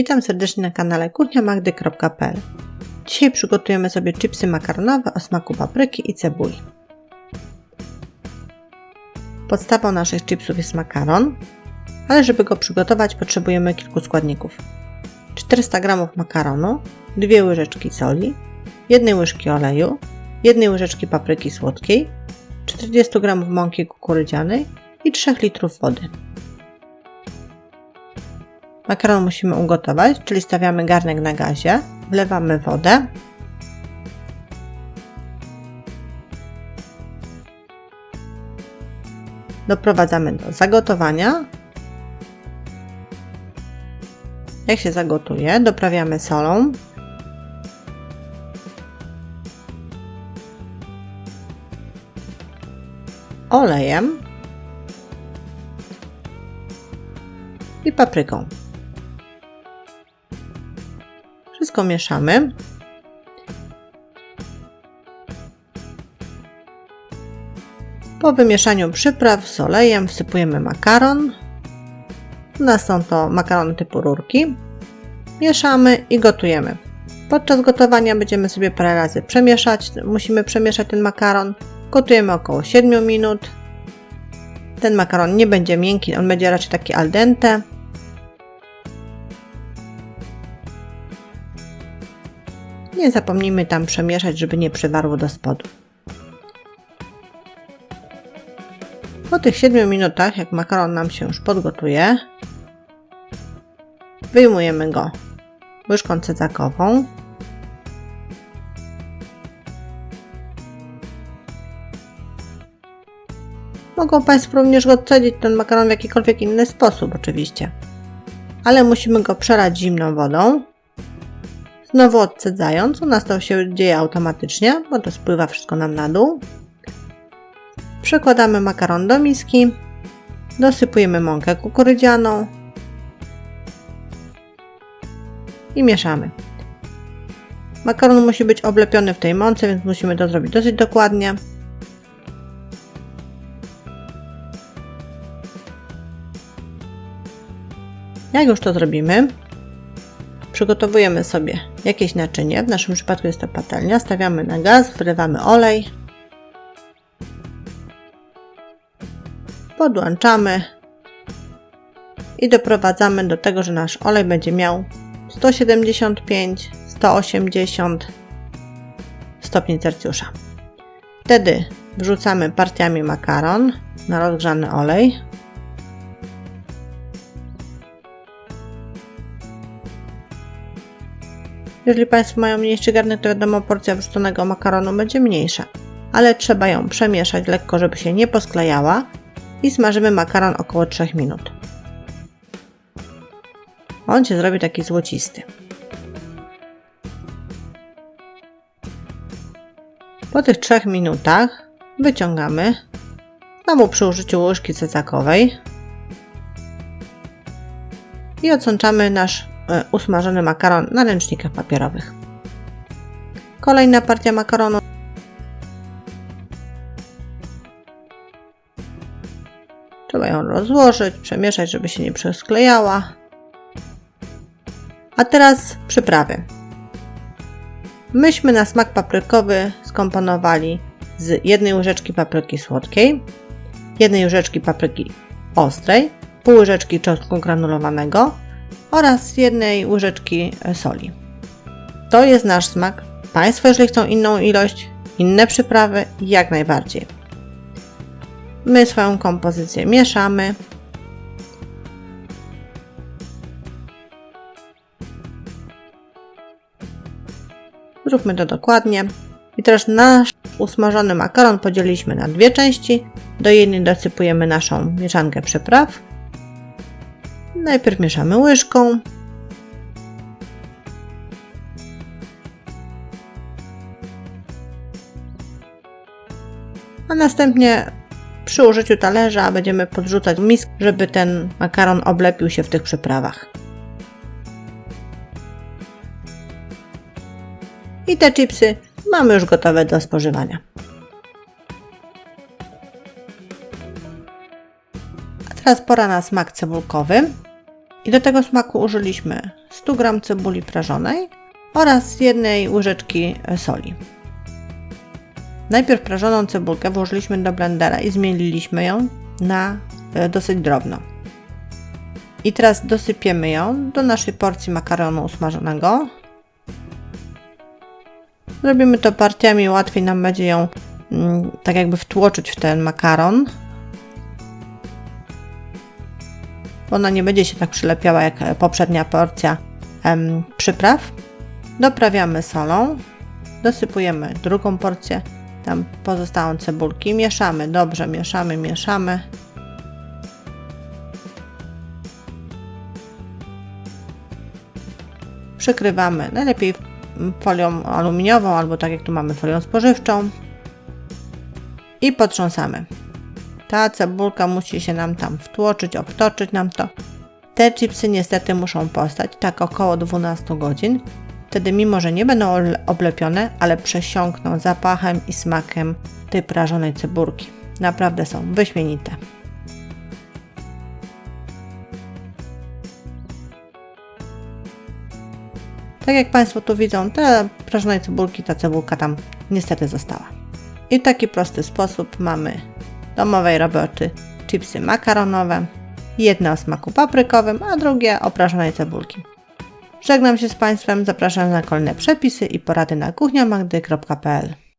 Witam serdecznie na kanale kuchniamagdy.pl Dzisiaj przygotujemy sobie chipsy makaronowe o smaku papryki i cebuli. Podstawą naszych chipsów jest makaron, ale żeby go przygotować potrzebujemy kilku składników. 400 g makaronu, 2 łyżeczki soli, 1 łyżki oleju, 1 łyżeczki papryki słodkiej, 40 g mąki kukurydzianej i 3 litrów wody. Makaron musimy ugotować, czyli stawiamy garnek na gazie, wlewamy wodę. Doprowadzamy do zagotowania. Jak się zagotuje, doprawiamy solą. Olejem i papryką. Wszystko mieszamy. Po wymieszaniu przypraw z olejem wsypujemy makaron. U nas są to makarony typu rurki. Mieszamy i gotujemy. Podczas gotowania będziemy sobie parę razy przemieszać. Musimy przemieszać ten makaron. Gotujemy około 7 minut. Ten makaron nie będzie miękki, on będzie raczej taki al dente. Nie zapomnijmy tam przemieszać, żeby nie przywarło do spodu. Po tych 7 minutach, jak makaron nam się już podgotuje, wyjmujemy go łyżką cedzakową. Mogą Państwo również go odcedzić ten makaron w jakikolwiek inny sposób, oczywiście. Ale musimy go przelać zimną wodą Znowu odcedzając, u nas to się dzieje automatycznie, bo to spływa wszystko nam na dół. Przekładamy makaron do miski, dosypujemy mąkę kukurydzianą i mieszamy. Makaron musi być oblepiony w tej mące, więc musimy to zrobić dosyć dokładnie. Jak już to zrobimy, Przygotowujemy sobie jakieś naczynie, w naszym przypadku jest to patelnia, stawiamy na gaz, wlewamy olej, podłączamy i doprowadzamy do tego, że nasz olej będzie miał 175, 180 stopni Celsjusza. Wtedy wrzucamy partiami makaron na rozgrzany olej. Jeżeli Państwo mają mniejszy garnek, to wiadomo porcja wrzuconego makaronu będzie mniejsza, ale trzeba ją przemieszać lekko, żeby się nie posklejała i smażymy makaron około 3 minut. On się zrobi taki złocisty. Po tych 3 minutach wyciągamy znowu przy użyciu łyżki cecakowej i odsączamy nasz usmażony makaron na ręcznikach papierowych. Kolejna partia makaronu. Trzeba ją rozłożyć, przemieszać, żeby się nie przesklejała. A teraz przyprawy. Myśmy na smak paprykowy skomponowali z jednej łyżeczki papryki słodkiej, jednej łyżeczki papryki ostrej, pół łyżeczki czosnku granulowanego, oraz jednej łyżeczki soli. To jest nasz smak. Państwo, jeżeli chcą inną ilość, inne przyprawy, jak najbardziej. My swoją kompozycję mieszamy. Zróbmy to dokładnie. I teraz nasz usmażony makaron podzieliliśmy na dwie części. Do jednej dosypujemy naszą mieszankę przypraw, Najpierw mieszamy łyżką. A następnie przy użyciu talerza będziemy podrzucać misk, żeby ten makaron oblepił się w tych przyprawach. I te chipsy mamy już gotowe do spożywania. A teraz pora na smak cebulkowy. I do tego smaku użyliśmy 100 100 g cebuli prażonej oraz jednej łyżeczki e, soli. Najpierw prażoną cebulkę włożyliśmy do blendera i zmieliliśmy ją na e, dosyć drobno. I teraz dosypiemy ją do naszej porcji makaronu usmażonego. Zrobimy to partiami, łatwiej nam będzie ją mm, tak jakby wtłoczyć w ten makaron. Ona nie będzie się tak przylepiała jak poprzednia porcja em, przypraw. Doprawiamy solą, dosypujemy drugą porcję, tam pozostałą cebulki, mieszamy, dobrze mieszamy, mieszamy. Przykrywamy najlepiej folią aluminiową albo tak jak tu mamy folią spożywczą i potrząsamy. Ta cebulka musi się nam tam wtłoczyć, obtoczyć nam to. Te chipsy niestety muszą postać tak około 12 godzin. Wtedy mimo, że nie będą oblepione, ale przesiąkną zapachem i smakiem tej prażonej cebulki. Naprawdę są wyśmienite. Tak jak Państwo tu widzą, te prażonej cebulki, ta cebulka tam niestety została. I w taki prosty sposób mamy domowej roboty chipsy makaronowe, jedno o smaku paprykowym, a drugie o prażonej cebulki. Żegnam się z Państwem, zapraszam na kolejne przepisy i porady na kuchniamagdy.pl